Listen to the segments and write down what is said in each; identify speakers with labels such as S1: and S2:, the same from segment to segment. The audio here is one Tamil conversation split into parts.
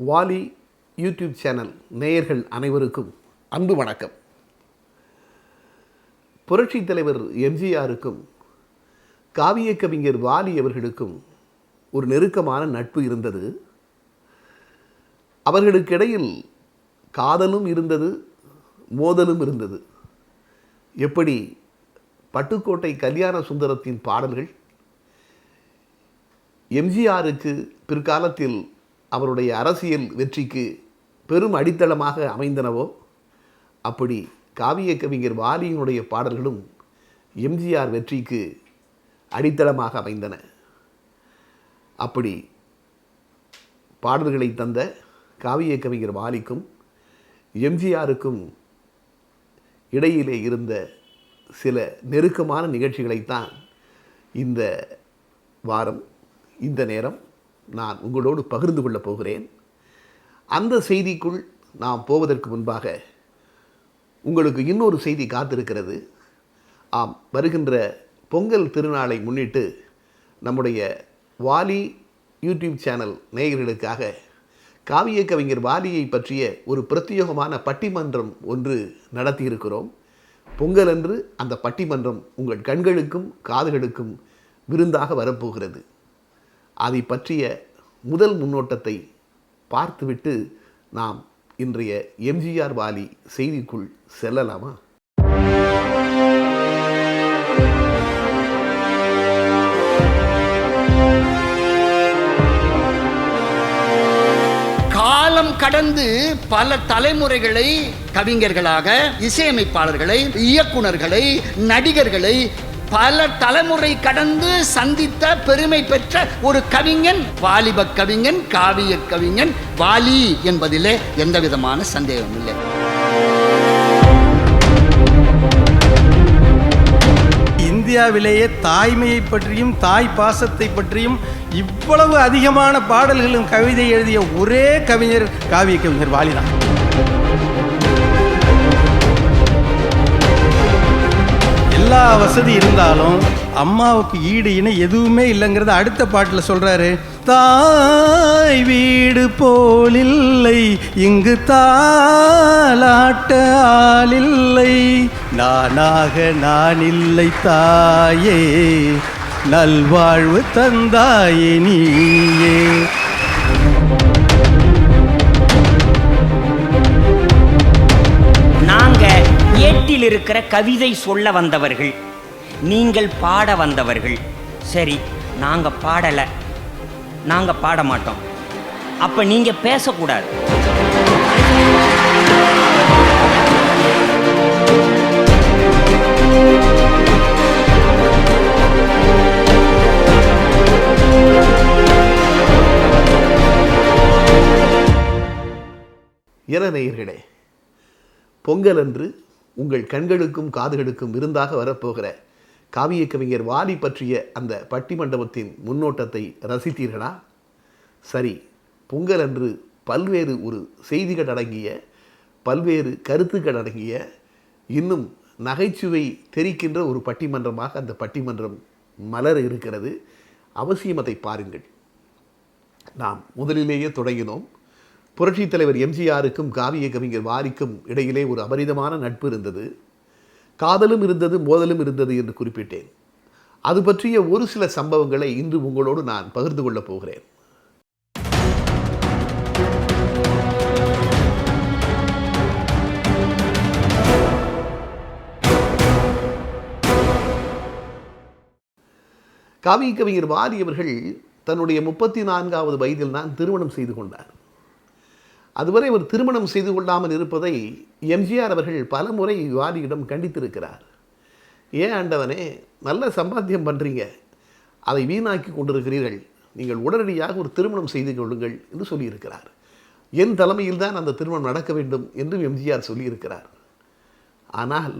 S1: வாலி யூடியூப் சேனல் நேயர்கள் அனைவருக்கும் அன்பு வணக்கம். புரட்சி தலைவர் எம்ஜிஆருக்கும் காவிய கவிஞர் வாலி அவர்களுக்கும் ஒரு நெருக்கமான நட்பு இருந்தது. அவர்களுக்கிடையில் காதலும் இருந்தது மோதலும் இருந்தது. எப்படி பட்டுக்கோட்டை கல்யாண சுந்தரத்தின் பாடல்கள் எம்ஜிஆருக்கு பிற்காலத்தில் அவருடைய அரசியல் வெற்றிக்கு பெரும் அடித்தளமாக அமைந்தனவோ அப்படி காவிய கவிஞர் வாலியினுடைய பாடல்களும் எம்ஜிஆர் வெற்றிக்கு அடித்தளமாக அமைந்தன. அப்படி பாடல்களை தந்த காவிய கவிஞர் வாலிக்கும் எம்ஜிஆருக்கும் இடையிலே இருந்த சில நெருக்கமான நிகழ்ச்சிகளைத்தான் இந்த வாரம் இந்த நேரம் நான் உங்களோடு பகிர்ந்து கொள்ளப் போகிறேன். அந்த செய்திக்குள் நாம் போவதற்கு முன்பாக உங்களுக்கு இன்னொரு செய்தி காத்திருக்கிறது. ஆம் வருகின்ற பொங்கல் திருநாளை முன்னிட்டு நம்முடைய வாலி யூடியூப் சேனல் நேயர்களுக்காக காவிய கவிஞர் வாலியை பற்றிய ஒரு பிரத்யேகமான பட்டிமன்றம் ஒன்று நடத்தியிருக்கிறோம். பொங்கலன்று அந்த பட்டிமன்றம் உங்கள் கண்களுக்கும் காதுகளுக்கும் விருந்தாக வரப்போகிறது. அதை பற்றிய முதல் முன்னோட்டத்தை பார்த்துவிட்டு நாம் இன்றைய எம்ஜிஆர் வாலி செய்திக்குள் செல்லலாமா?
S2: காலம் கடந்து பல தலைமுறைகளை கவிஞர்களாக இசையமைப்பாளர்களை இயக்குனர்களை நடிகர்களை பல தலைமுறை கடந்து சந்தித்த பெருமை பெற்ற ஒரு கவிஞன் வாலிப கவிஞன் காவிய கவிஞன் வாலி என்பதிலே எந்த விதமான சந்தேகம் இல்லை.
S3: இந்தியாவிலேயே தாய்மையை பற்றியும் தாய் பாசத்தை பற்றியும் இவ்வளவு அதிகமான பாடல்களும் கவிதை எழுதிய ஒரே கவிஞர் காவிய கவிஞர் வாலிதான். எல்லா வசதி இருந்தாலும் அம்மாவுக்கு ஈடு இணை எதுவுமே இல்லைங்கிறத அடுத்த பாட்டில் சொல்றாரு. தாய் வீடு போலில்லை இங்கு தாலாட்ட ஆளில்லை நானாக நான் இல்லை தாயே நல்வாழ்வு தந்தாயே நீயே.
S4: இருக்கிற கவிதை சொல்ல வந்தவர்கள். நீங்கள் பாட வந்தவர்கள். சரி நாங்க பாடல. நாங்க பாட மாட்டோம். அப்ப நீங்க பேசக்கூடாது.
S1: என பொங்கல் அன்று உங்கள் கண்களுக்கும் காதுகளுக்கும் விருந்தாக வரப்போகிற காவிய கவிஞர் வாலி பற்றிய அந்த பட்டிமண்டபத்தின் முன்னோட்டத்தை ரசித்தீர்களா? சரி பொங்கல் அன்று பல்வேறு ஒரு செய்திகள் அடங்கிய பல்வேறு கருத்துக்கள் அடங்கிய இன்னும் நகைச்சுவை தெரிக்கின்ற ஒரு பட்டிமன்றமாக அந்த பட்டிமன்றம் மலர் இருக்கிறது. அவசியம் அதை பாருங்கள். நாம் முதலிலேயே தொடங்கினோம். புரட்சித் தலைவர் எம்ஜிஆருக்கும் காவிய கவிஞர் வாரிக்கும் இடையிலே ஒரு அபரிதமான நட்பு இருந்தது. காதலும் இருந்தது மோதலும் இருந்தது என்று குறிப்பிட்டேன். அது பற்றிய ஒரு சில சம்பவங்களை இன்று உங்களோடு நான் பகிர்ந்து கொள்ளப் போகிறேன். காவிய கவிஞர் வாரி அவர்கள் தன்னுடைய முப்பத்தி நான்காவது வயதில் தான் திருமணம் செய்து கொண்டார். அதுவரை அவர் திருமணம் செய்து கொள்ளாமல் இருப்பதை எம்ஜிஆர் அவர்கள் பல முறை வாலியிடம் கண்டித்திருக்கிறார். ஏன் ஆண்டவனே நல்ல சம்பாத்தியம் பண்ணுறீங்க அதை வீணாக்கி கொண்டிருக்கிறீர்கள். நீங்கள் உடனடியாக ஒரு திருமணம் செய்து கொள்ளுங்கள் என்று சொல்லியிருக்கிறார். என் தலைமையில் தான் அந்த திருமணம் நடக்க வேண்டும் என்றும் எம்ஜிஆர் சொல்லியிருக்கிறார். ஆனால்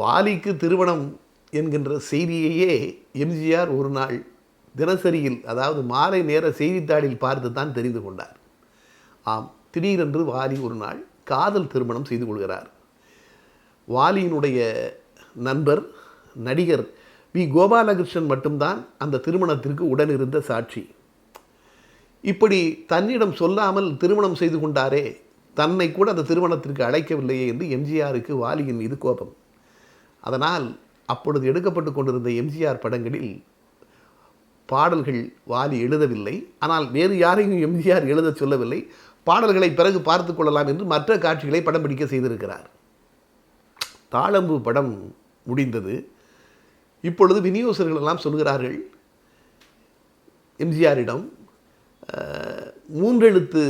S1: வாலிக்கு திருமணம் என்கின்ற செய்தியையே எம்ஜிஆர் ஒரு நாள் தினசரியில் அதாவது மாலை நேர செய்தித்தாளில் பார்த்து தான் தெரிந்து கொண்டார். ஆம் திடீரென்று வாலி ஒரு நாள் காதல் திருமணம் செய்து கொள்கிறார். வாலியினுடைய நண்பர் நடிகர் வி. கோபாலகிருஷ்ணன் மட்டும்தான் அந்த திருமணத்திற்கு உடனிருந்த சாட்சி. இப்படி தன்னிடம் சொல்லாமல் திருமணம் செய்து கொண்டாரே தன்னை கூட அந்த திருமணத்திற்கு அழைக்கவில்லையே என்று எம்ஜிஆருக்கு வாலியின் மீது கோபம். அதனால் அப்பொழுது எடுக்கப்பட்டு கொண்டிருந்த எம்ஜிஆர் படங்களில் பாடல்கள் வாலி எழுதவில்லை. ஆனால் வேறு யாரையும் எம்ஜிஆர் எழுத சொல்லவில்லை. பாடல்களை பிறகு பார்த்து கொள்ளலாம் என்று மற்ற காட்சிகளை படம் பிடிக்க செய்திருக்கிறார். தாளம்பு படம் முடிந்தது. இப்பொழுது விநியோகஸ்தர்கள் எல்லாம் சொல்கிறார்கள் எம்ஜிஆரிடம் மூன்றெழுத்து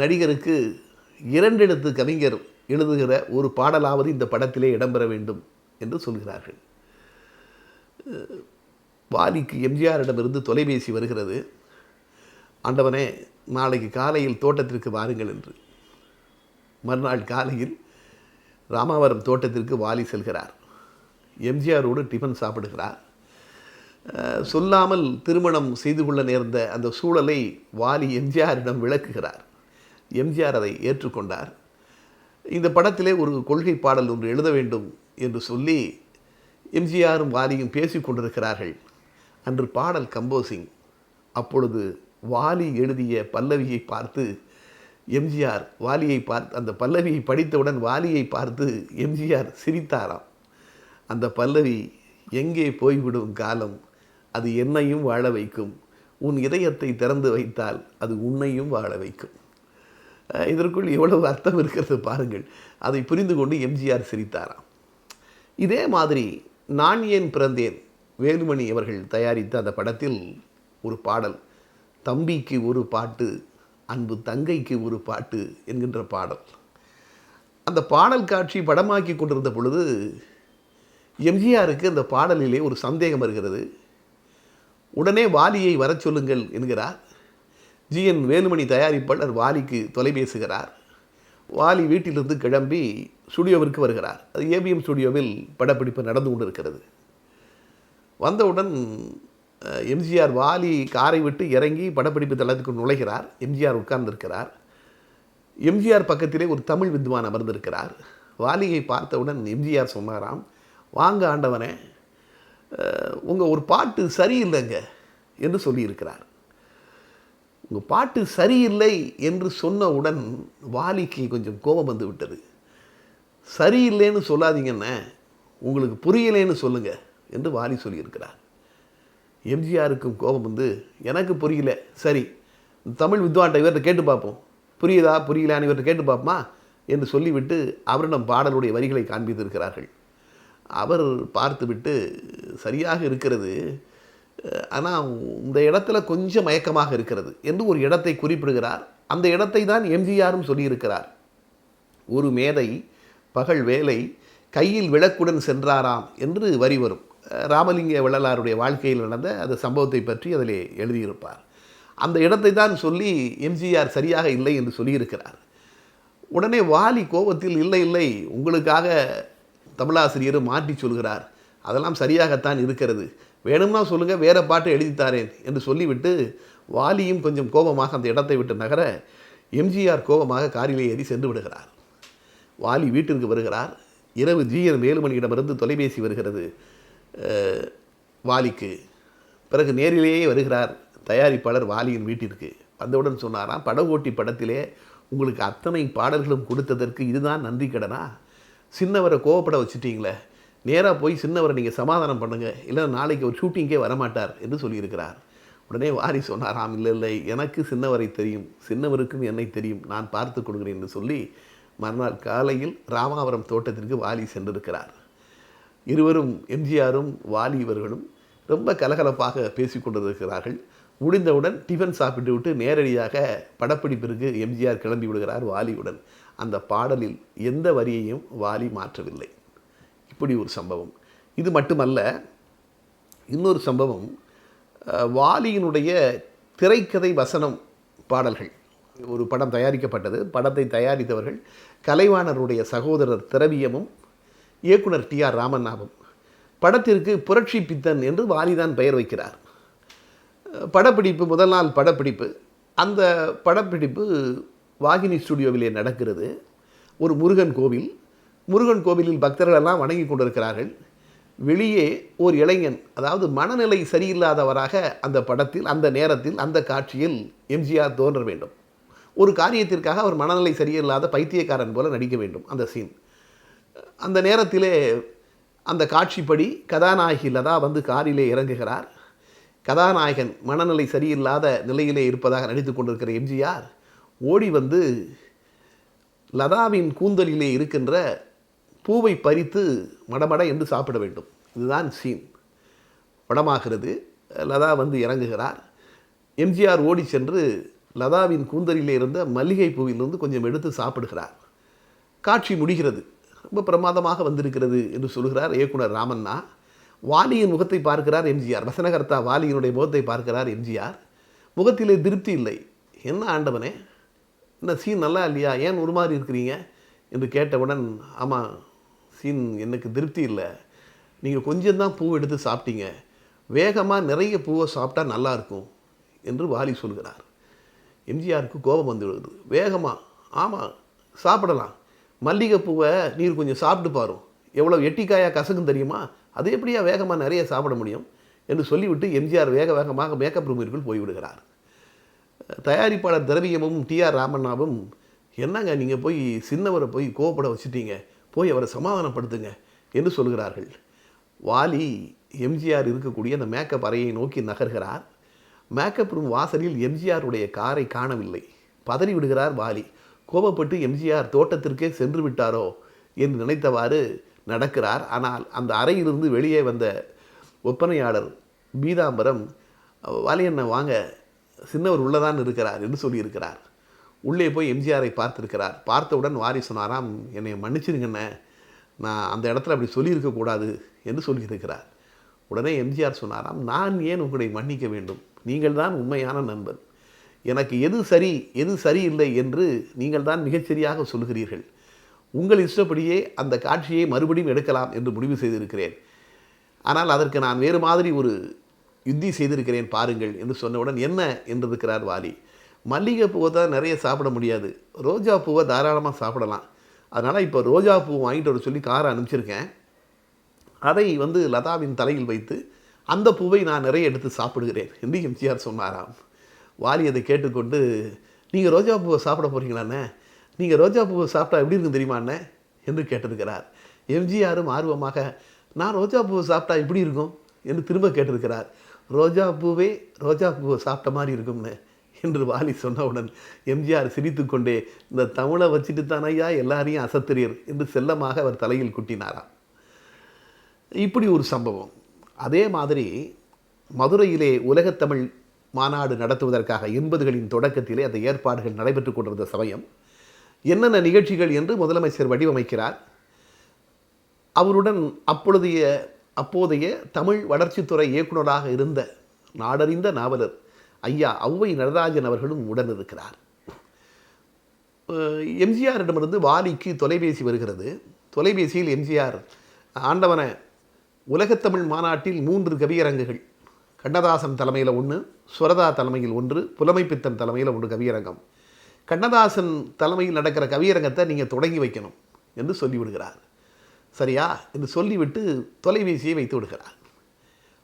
S1: நடிகருக்கு இரண்டெழுத்து கவிஞர் எழுதுகிற ஒரு பாடலாவது இந்த படத்திலே இடம்பெற வேண்டும் என்று சொல்கிறார்கள். வாலிக்கு எம்ஜிஆரிடமிருந்து தொலைபேசி வருகிறது. ஆண்டவனே நாளைக்கு காலையில் தோட்டத்திற்கு வாருங்கள் என்று. மறுநாள் காலையில் ராமாவரம் தோட்டத்திற்கு வாலி செல்கிறார். எம்ஜிஆரோடு டிஃபன் சாப்பிடுகிறார். சொல்லாமல் திருமணம் செய்து கொள்ள நேர்ந்த அந்த சூழலை வாலி எம்ஜிஆரிடம் விளக்குகிறார். எம்ஜிஆர் அதை ஏற்றுக்கொண்டார். இந்த படத்திலே ஒரு கொள்கை பாடல் ஒன்று எழுத வேண்டும் என்று சொல்லி எம்ஜிஆரும் வாலியும் பேசிக் கொண்டிருக்கிறார்கள். அன்று பாடல் கம்போசிங். அப்பொழுது வாலி எழுதிய பல்லவியை பார்த்து எம்ஜிஆர் வாலியை பார்த்து அந்த பல்லவியை படித்தவுடன் வாலியை பார்த்து எம்ஜிஆர் சிரித்தாராம். அந்த பல்லவி எங்கே போய்விடும் காலம்? அது என்னையும் வாழ வைக்கும். உன் இதயத்தை திறந்து வைத்தால் அது உன்னையும் வாழ வைக்கும். இதற்குள் எவ்வளவு அர்த்தம் இருக்கிறது பாருங்கள். அதை புரிந்து கொண்டு எம்ஜிஆர் சிரித்தாராம். இதே மாதிரி நான் ஏன் பிறந்தேன்? வேலுமணி அவர்கள் தயாரித்த அந்த படத்தில் ஒரு பாடல். தம்பிக்கு ஒரு பாட்டு அன்பு தங்கைக்கு ஒரு பாட்டு என்கின்ற பாடல். அந்த பாடல் காட்சி படமாக்கி கொண்டிருந்த பொழுது எம்ஜிஆருக்கு அந்த பாடலிலே ஒரு சந்தேகம் வருகிறது. உடனே வாலியை வரச் சொல்லுங்கள் என்கிறார். ஜிஎன் வேலுமணி தயாரிப்பாளர் வாலிக்கு தொலைபேசுகிறார் வாலி வீட்டிலிருந்து கிளம்பி ஸ்டுடியோவிற்கு வருகிறார். அது ஏபிஎம் ஸ்டுடியோவில் படப்பிடிப்பு நடந்து கொண்டிருக்கிறது. வந்தவுடன் எம்ஜிஆர் வாலி காரை விட்டு இறங்கி படப்பிடிப்பு தளத்துக்கு நுழைகிறார். எம்ஜிஆர் உட்கார்ந்திருக்கிறார். எம்ஜிஆர் பக்கத்திலே ஒரு தமிழ் வித்வான் அமர்ந்திருக்கிறார். வாலியை பார்த்தவுடன் எம்ஜிஆர் சொன்னாராம் வாங்க ஆண்டவனே உங்கள் ஒரு பாட்டு சரியில்லைங்க என்று சொல்லியிருக்கிறார். உங்கள் பாட்டு சரியில்லை என்று சொன்னவுடன் வாலிக்கு கொஞ்சம் கோபம் வந்து விட்டது. சரியில்லைன்னு சொல்லாதீங்கண்ணே உங்களுக்கு புரியலைன்னு சொல்லுங்கள் என்று வாலி சொல்லியிருக்கிறார். எம்ஜிஆருக்கும் கோபம் வந்து எனக்கு புரியல. சரி தமிழ் வித்வான்ட்ட இவர்கிட்ட கேட்டு பார்ப்போம். புரியுதா புரியலான்னு இவர்கிட்ட கேட்டு பார்ப்போமா? என்று சொல்லிவிட்டு அவரிடம் பாடலுடைய வரிகளை காண்பித்திருக்கிறார்கள். அவர் பார்த்துவிட்டு சரியாக இருக்கிறது. ஆனால் இந்த இடத்துல கொஞ்சம் மயக்கமாக இருக்கிறது என்று ஒரு இடத்தை குறிப்பிடுகிறார். அந்த இடத்தை தான் எம்ஜிஆரும் சொல்லியிருக்கிறார். ஒரு மேதை பகல் வேலை கையில் விளக்குடன் சென்றாராம் என்று வரி வரும். ராமலிங்க வள்ளலாருடைய வாழ்க்கையில் நடந்த அந்த சம்பவத்தை பற்றி அதில் எழுதியிருப்பார். அந்த இடத்தை தான் சொல்லி எம்ஜிஆர் சரியாக இல்லை என்று சொல்லியிருக்கிறார். உடனே வாலி கோபத்தில் இல்லை இல்லை உங்களுக்காக தமிழாசிரியர் மாற்றி சொல்கிறார். அதெல்லாம் சரியாகத்தான் இருக்கிறது. வேணும்னா சொல்லுங்கள் வேறு பாட்டு எழுதித்தாரேன் என்று சொல்லிவிட்டு வாலியும் கொஞ்சம் கோபமாக அந்த இடத்தை விட்டு நகர எம்ஜிஆர் கோபமாக காரிலே ஏறி சென்று விடுகிறார். வாலி வீட்டிற்கு வருகிறார். இரவு ஜிஎன் வேலுமணியிடமிருந்து தொலைபேசி வருகிறது. வாலிக்கு. பிறகு நேரிலேயே வருகிறார் தயாரிப்பாளர் வாலியின் வீட்டிற்கு. வந்தவுடன் சொன்னாராம் படகோட்டி படத்திலே உங்களுக்கு அத்தனை பாடல்களும் கொடுத்ததற்கு இதுதான் நன்றி கடனா? சின்னவரை கோவப்பட வச்சுட்டீங்களே. நேராக போய் சின்னவரை நீங்கள் சமாதானம் பண்ணுங்கள் இல்லை நாளைக்கு ஒரு ஷூட்டிங்கே வரமாட்டார் என்று சொல்லியிருக்கிறார். உடனே வாரி சொன்னாராம் இல்லை இல்லை எனக்கு சின்னவரை தெரியும். சின்னவருக்கும் என்னை தெரியும். நான் பார்த்து கொடுக்குறேன் என்று சொல்லி மறுநாள் காலையில் ராமாவரம் தோட்டத்திற்கு வாலி சென்றிருக்கிறார். இருவரும் எம்ஜிஆரும் வாலி இவர்களும் ரொம்ப கலகலப்பாக பேசி கொண்டிருக்கிறார்கள். முடிந்தவுடன் டிஃபன் சாப்பிட்டு விட்டு நேரடியாக படப்பிடிப்பிற்கு எம்ஜிஆர் கிளம்பி விடுகிறார் வாலியுடன். அந்த பாடலில் எந்த வரியையும் வாலி மாற்றவில்லை. இப்படி ஒரு சம்பவம். இது மட்டுமல்ல இன்னொரு சம்பவம் வாலியினுடைய திரைக்கதை வசனம் பாடல்கள். ஒரு படம் தயாரிக்கப்பட்டது. படத்தை தயாரித்தவர்கள் கலைவாணருடைய சகோதரர் திரவியமும் இயக்குனர் டி ஆர் ராமநாபம் படத்திற்கு புரட்சி பித்தன் என்று வாலிதான் பெயர் வைக்கிறார். படப்பிடிப்பு முதல் நாள் படப்பிடிப்பு. அந்த படப்பிடிப்பு வாகினி ஸ்டுடியோவிலே நடக்கிறது. ஒரு முருகன் கோவில். முருகன் கோவிலில் பக்தர்கள் எல்லாம் வணங்கி கொண்டிருக்கிறார்கள். வெளியே ஒரு இளைஞன் அதாவது மனநிலை சரியில்லாதவராக அந்த படத்தில் அந்த நேரத்தில் அந்த காட்சியில் எம்ஜிஆர் தோன்ற வேண்டும். ஒரு காரியத்திற்காக அவர் மனநிலை சரியில்லாத பைத்தியக்காரன் போல நடிக்க வேண்டும். அந்த சீன். அந்த நேரத்திலே அந்த காட்சிப்படி கதாநாயகி லதா வந்து காரிலே இறங்குகிறார். கதாநாயகன் மனநிலை சரியில்லாத நிலையிலே இருப்பதாக நடித்து கொண்டிருக்கிற எம்ஜிஆர் ஓடி வந்து லதாவின் கூந்தலிலே இருக்கின்ற பூவை பறித்து மடமட என்று சாப்பிட வேண்டும். இதுதான் சீன் படமாகிறது. லதா வந்து இறங்குகிறார். எம்ஜிஆர் ஓடி சென்று லதாவின் கூந்தலிலே இருந்த மல்லிகை பூவிலிருந்து கொஞ்சம் எடுத்து சாப்பிடுகிறார். காட்சி முடிகிறது. ரொம்ப பிரமாதமாக வந்திருக்கிறது என்று சொல்கிறார் இயக்குனர் ராமண்ணா. வாலியின் முகத்தை பார்க்கிறார் எம்ஜிஆர். வசனகர்த்தா வாலியினுடைய முகத்தை பார்க்கிறார் எம்ஜிஆர். முகத்திலே திருப்தி இல்லை. என்ன ஆண்டவனே? என்ன சீன் நல்லா இல்லையா? ஏன் ஒரு மாதிரி இருக்கிறீங்க? என்று கேட்டவுடன் ஆமாம் சீன் எனக்கு திருப்தி இல்லை. நீங்கள் கொஞ்சம் தான் பூ எடுத்து சாப்பிட்டீங்க. வேகமாக நிறைய பூவை சாப்பிட்டா நல்லாயிருக்கும் என்று வாலி சொல்கிறார். எம்ஜிஆருக்கு கோபம் வந்து விடுது வேகமாக ஆமாம் சாப்பிடலாம். மல்லிகைப்பூவை நீர் கொஞ்சம் சாப்பிட்டு பாரும். எவ்வளோ எட்டிக்காயா கசக்கும் தெரியுமா? அது எப்படியா வேகமாக நிறைய சாப்பிட முடியும் என்று சொல்லிவிட்டு எம்ஜிஆர் வேக வேகமாக மேக்கப் ரூமிற்குள் போய்விடுகிறார். தயாரிப்பாளர் திரவியமும் டிஆர் ராமண்ணாவும் என்னங்க நீங்கள் போய் சின்னவரை போய் கோவப்பட வச்சுட்டீங்க? போய் அவரை சமாதானப்படுத்துங்க என்று சொல்கிறார்கள். வாலி எம்ஜிஆர் இருக்கக்கூடிய அந்த மேக்கப் அறையை நோக்கி நகர்கிறார். மேக்கப் ரூம் வாசலில் எம்ஜிஆருடைய காரை காணவில்லை. பதறி விடுகிறார் வாலி. கோபப்பட்டு எம்ஜிஆர் தோட்டத்திற்கே சென்று விட்டாரோ என்று நினைத்தவாறு நடக்கிறார். ஆனால் அந்த அறையிலிருந்து வெளியே வந்த ஒப்பனையாளர் பீதாம்பரம் வாலியண்ணன் வாங்க. சின்னவர் உள்ளதான் இருக்கிறார் என்று சொல்லியிருக்கிறார். உள்ளே போய் எம்ஜிஆரை பார்த்திருக்கிறார். பார்த்தவுடன் வாரி சொன்னாராம் என்னை மன்னிச்சிருங்கண்ணே. நான் அந்த இடத்துல அப்படி சொல்லியிருக்கக்கூடாது என்று சொல்லியிருக்கிறார். உடனே எம்ஜிஆர் சொன்னாராம் நான் ஏன் உங்களை மன்னிக்க வேண்டும்? நீங்கள் தான் உண்மையான நண்பன். எனக்கு எது சரி எது சரியில்லை என்று நீங்கள் தான் மிகச்சரியாக சொல்கிறீர்கள் உங்கள் இஷ்டப்படியே அந்த காட்சியை மறுபடியும் எடுக்கலாம் என்று முடிவு செய்திருக்கிறேன். ஆனால் அதற்கு நான் வேறு மாதிரி ஒரு யுத்தி செய்திருக்கிறேன் பாருங்கள் என்று சொன்னவுடன் என்ன என்றிருக்கிறார் வாலி. மல்லிகை பூவை தான் நிறைய சாப்பிட முடியாது. ரோஜா பூவை தாராளமாக சாப்பிடலாம். அதனால் இப்போ ரோஜா பூ வாங்கிட்டு வர சொல்லி காரை அனுப்பிச்சிருக்கேன். அதை வந்து லதாவின் தலையில் வைத்து அந்த பூவை நான் நிறைய எடுத்து சாப்பிடுகிறேன் என்று எம்ஜிஆர் சொன்னாராம். வாலி அதை கேட்டுக்கொண்டு நீங்கள் ரோஜா பூவை சாப்பிட போகிறீங்களாண்ணே நீங்கள் ரோஜா பூவை சாப்பிட்டா எப்படி இருக்கும் தெரியுமாண்ணே என்று கேட்டிருக்கிறார். எம்ஜிஆரும் ஆர்வமாக நான் ரோஜா பூவை சாப்பிட்டா எப்படி இருக்கும்? என்று திரும்ப கேட்டிருக்கிறார். ரோஜா பூவே ரோஜா பூவை சாப்பிட்ட மாதிரி இருக்கும்னு என்று வாலி சொன்னவுடன் எம்ஜிஆர் சிரித்துக்கொண்டே இந்த தமிழை வச்சுட்டு தானையா எல்லாரையும் அசத்திரியர் என்று செல்லமாக அவர் தலையில் குட்டினாராம். இப்படி ஒரு சம்பவம். அதே மாதிரி மதுரையிலே உலகத்தமிழ் மாநாடு நடத்துவதற்காக எண்பதுகளின் தொடக்கத்திலே அந்த ஏற்பாடுகள் நடைபெற்று கொண்டிருந்த சமயம் என்னென்ன நிகழ்ச்சிகள் என்று முதலமைச்சர் வடிவமைக்கிறார். அவருடன் அப்பொழுதைய அப்போதைய தமிழ் வளர்ச்சித்துறை இயக்குனராக இருந்த நாடறிந்த நாவலர் ஐயா ஔவை நடராஜன் அவர்களும் உடன் இருக்கிறார் எம்ஜிஆரிடமிருந்து வாலிக்கு தொலைபேசி வருகிறது. தொலைபேசியில் எம்ஜிஆர் ஆண்டவன உலகத்தமிழ் மாநாட்டில் மூன்று கவியரங்குகள் கண்ணதாசன் தலைமையில் ஒன்று சுரதா தலைமையில் ஒன்று புலமைப்பித்தன் தலைமையில் ஒன்று கவியரங்கம். கண்ணதாசன் தலைமையில் நடக்கிற கவியரங்கத்தை நீங்கள் தொடங்கி வைக்கணும் என்று சொல்லிவிடுகிறார். சரியா? என்று சொல்லிவிட்டு தொலைபேசியை வைத்து விடுகிறார்.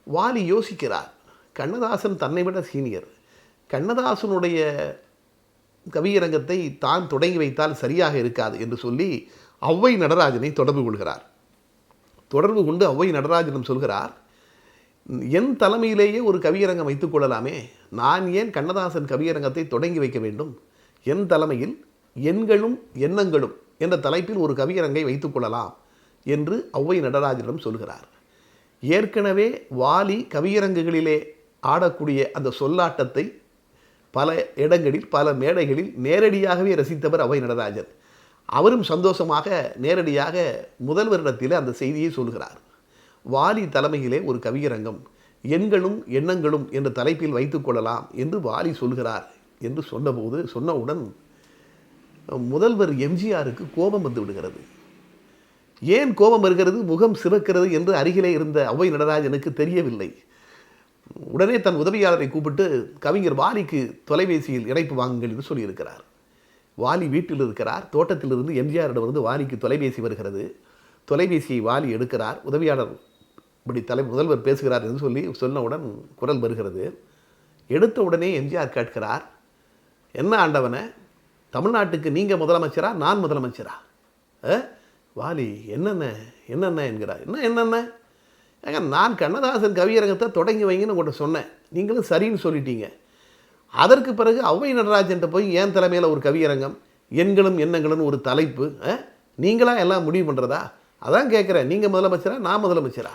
S1: வாலி யோசிக்கிறார் கண்ணதாசன் தன்னை விட சீனியர். கண்ணதாசனுடைய கவியரங்கத்தை தான் தொடங்கி வைத்தால் சரியாக இருக்காது என்று சொல்லி ஔவை நடராஜனை தொடர்பு கொள்கிறார். தொடர்பு கொண்டு ஔவை நடராஜனும் சொல்கிறார் என் தலைமையிலேயே ஒரு கவியரங்கம் வைத்துக் கொள்ளலாமே. நான் ஏன் கண்ணதாசன் கவியரங்கத்தை தொடங்கி வைக்க வேண்டும்? என் தலைமையில் எண்களும் எண்ணங்களும் என்ற தலைப்பில் ஒரு கவியரங்கை வைத்துக் கொள்ளலாம் என்று ஔவை நடராஜனிடம் சொல்கிறார். ஏற்கனவே வாலி கவியரங்குகளிலே ஆடக்கூடிய அந்த சொல்லாட்டத்தை பல இடங்களில் பல மேடைகளில் நேரடியாகவே ரசித்தவர் அவை நடராஜன் அவரும் சந்தோஷமாக நேரடியாக முதல்வரிடத்தில் அந்த செய்தியை சொல்கிறார். வாலி தலைமையிலே ஒரு கவியரங்கம் எண்களும் எண்ணங்களும் என்ற தலைப்பில் வைத்துக்கொள்ளலாம் என்று வாலி சொல்கிறார் என்று சொன்னபோது சொன்னவுடன் முதல்வர் எம்ஜிஆருக்கு கோபம் வந்து விடுகிறது. ஏன் கோபம் வருகிறது? முகம் சிவக்கிறது என்று அருகிலே இருந்த அவை நடராஜனுக்கு தெரியவில்லை. உடனே தன் உதவியாளரை கூப்பிட்டு கவிஞர் வாலிக்கு தொலைபேசியில் இணைப்பு வாங்குங்கள் என்று சொல்லியிருக்கிறார். வாலி வீட்டில் இருக்கிறார். தோட்டத்திலிருந்து எம்ஜிஆரிடமிருந்து வாலிக்கு தொலைபேசி வருகிறது. தொலைபேசியை வாலி எடுக்கிறார். உதவியாளர் இப்படி தலை முதல்வர் பேசுகிறார் என்று சொல்லி சொன்னவுடன் குரல் வருகிறது. எடுத்த உடனே எம்ஜிஆர் கேட்கிறார் என்ன ஆண்டவனை தமிழ்நாட்டுக்கு நீங்கள் முதலமைச்சரா நான் முதலமைச்சரா? வாலி என்னென்ன என்னென்ன? என்கிறார். என்ன என்னென்ன? ஏங்க நான் கண்ணதாசன் கவியரங்கத்தை தொடங்கி வைங்கன்னு உங்கள்கிட்ட சொன்னேன். நீங்களும் சரின்னு சொல்லிட்டீங்க. அதற்கு பிறகு ஔவை நடராஜன்ட்ட போய் என் தலைமையில் ஒரு கவியரங்கம்? எண்களும் எண்ணங்களும் ஒரு தலைப்பு. நீங்களாக எல்லாம் முடிவு பண்ணுறதா அதான் கேட்குறேன். நீங்கள் முதலமைச்சரா நான் முதலமைச்சரா?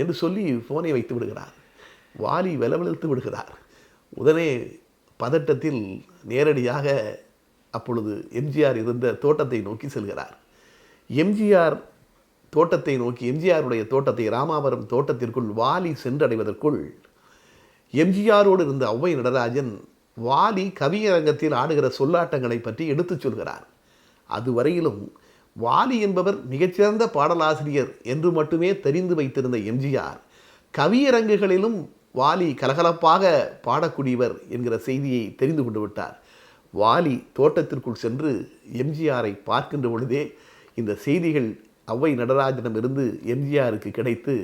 S1: என்று சொல்லி ஃபோனை வைத்து விடுகிறார். வாலி வெலவெழுத்து விடுகிறார். உடனே பதட்டத்தில் நேரடியாக அப்பொழுது எம்ஜிஆர் இருந்த தோட்டத்தை நோக்கி செல்கிறார். எம்ஜிஆர் தோட்டத்தை நோக்கி எம்ஜிஆருடைய தோட்டத்தை ராமாவரம் தோட்டத்திற்குள் வாலி சென்றடைவதற்குள் எம்ஜிஆரோடு இருந்த ஔவை நடராஜன் வாலி கவியரங்கத்தில் ஆடுகிற சொல்லாட்டங்களை பற்றி எடுத்துச் சொல்கிறார். அதுவரையிலும் வாலி என்பவர் மிகச்சிறந்த பாடலாசிரியர் என்று மட்டுமே தெரிந்து வைத்திருந்த எம்ஜிஆர் கவியரங்குகளிலும் வாலி கலகலப்பாக பாடக்கூடியவர் என்கிற செய்தியை தெரிந்து கொண்டு விட்டார். வாலி தோட்டத்திற்குள் சென்று எம்ஜிஆரை பார்க்கின்ற பொழுதே இந்த செய்திகள் அவ்வை நடராஜனிடமிருந்து எம்ஜிஆருக்கு கிடைத்து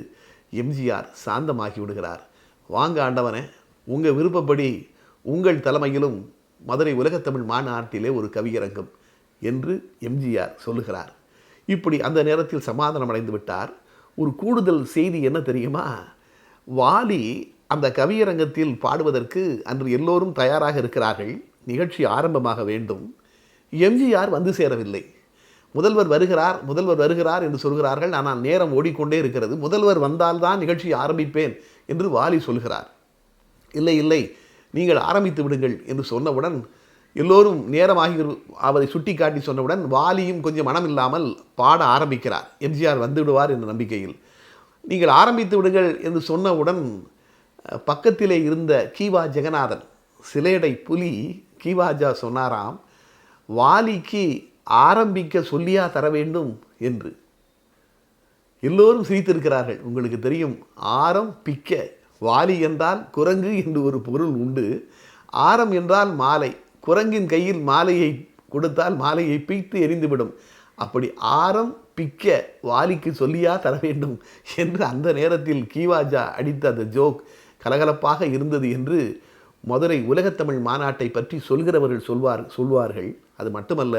S1: எம்ஜிஆர் சாந்தமாகி விடுகிறார். வாங்க ஆண்டவனே உங்கள் விருப்பப்படி உங்கள் தலைமையிலும் மதுரை உலகத்தமிழ் மாநாட்டிலே ஒரு கவியரங்கம் என்று எம்ஜிஆர் சொல்லுகிறார். இப்படி அந்த நேரத்தில் சமாதானம் அடைந்து விட்டார். ஒரு கூடுதல் செய்தி என்ன தெரியுமா? வாலி அந்த கவியரங்கத்தில் பாடுவதற்கு அன்று எல்லோரும் தயாராக இருக்கிறார்கள். நிகழ்ச்சி ஆரம்பமாக வேண்டும். எம்ஜிஆர் வந்து சேரவில்லை. முதல்வர் வருகிறார் முதல்வர் வருகிறார் என்று சொல்கிறார்கள். ஆனால் நேரம் ஓடிக்கொண்டே இருக்கிறது. முதல்வர் வந்தால்தான் நிகழ்ச்சி ஆரம்பிப்பேன் என்று வாலி சொல்கிறார். இல்லை இல்லை நீங்கள் ஆரம்பித்து விடுங்கள் என்று சொன்னவுடன் எல்லோரும் நேரமாகி அவரை சுட்டி காட்டி சொன்னவுடன் வாலியும் கொஞ்சம் மனம் இல்லாமல் பாட ஆரம்பிக்கிறார். எம்ஜிஆர் வந்து விடுவார் என்ற நம்பிக்கையில். நீங்கள் ஆரம்பித்து விடுங்கள் என்று சொன்னவுடன் பக்கத்திலே இருந்த கீவா ஜெகநாதன் சிலேடை புலி கீவாஜா சொன்னாராம் வாலிக்கு ஆரம்பிக்க சொல்லியா தர வேண்டும் என்று. எல்லோரும் சிரித்திருக்கிறார்கள். உங்களுக்கு தெரியும் ஆரம் பிக்க வாலி என்றால் குரங்கு என்று ஒரு பொருள் உண்டு. ஆரம் என்றால் மாலை குரங்கின் கையில் மாலையை கொடுத்தால் மாலையை பிய்த்து எரிந்துவிடும். அப்படி ஆரம் பிக்க வாலிக்கு சொல்லியா தர வேண்டும் என்று அந்த நேரத்தில் கீவாஜா அடித்த அந்த ஜோக் கலகலப்பாக இருந்தது என்று மதுரை உலகத்தமிழ் மாநாட்டை பற்றி சொல்கிறவர்கள் சொல்வார் சொல்வார்கள். அது மட்டுமல்ல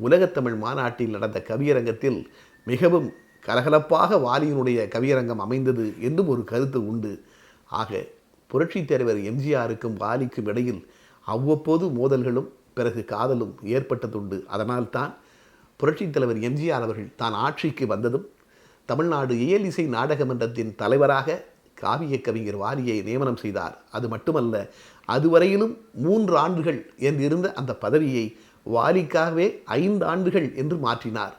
S1: உலகத்தமிழ் மாநாட்டில் நடந்த கவியரங்கத்தில் மிகவும் கலகலப்பாக வாலியினுடைய கவியரங்கம் அமைந்தது என்றும் ஒரு கருத்து உண்டு. ஆக புரட்சித் தலைவர் எம்ஜிஆருக்கும் வாலிக்கும் இடையில் அவ்வப்போது மோதல்களும் பிறகு காதலும் ஏற்பட்டதுண்டு. அதனால்தான் புரட்சித் தலைவர் எம்ஜிஆர் அவர்கள் தான் ஆட்சிக்கு வந்ததும் தமிழ்நாடு இயலிசை இசை நாடகமன்றத்தின் தலைவராக காவிய கவிஞர் வாரியை நியமனம் செய்தார். அது மட்டுமல்ல அதுவரையிலும் மூன்று ஆண்டுகள் என்றிருந்த அந்த பதவியை வாரிக்காகவே ஐந்து ஆண்டுகள் என்று மாற்றினார்.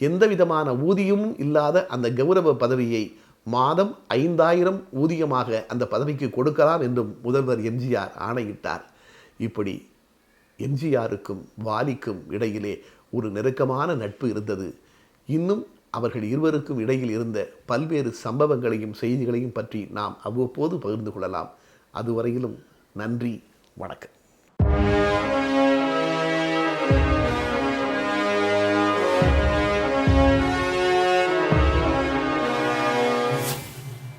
S1: எந்த விதமான ஊதியமும் இல்லாத அந்த கௌரவ பதவியை மாதம் ஐந்தாயிரம் ஊதியமாக அந்த பதவிக்கு கொடுக்கலாம் என்றும் முதல்வர் எம்ஜிஆர் ஆணையிட்டார். இப்படி எம்ஜிஆருக்கும் வாலிக்கும் இடையிலே ஒரு நெருக்கமான நட்பு இருந்தது. இன்னும் அவர்கள் இருவருக்கும் இடையில் இருந்த பல்வேறு சம்பவங்களையும் செய்திகளையும் பற்றி நாம் அவ்வப்போது பகிர்ந்து கொள்ளலாம். அதுவரையிலும் நன்றி வணக்கம்.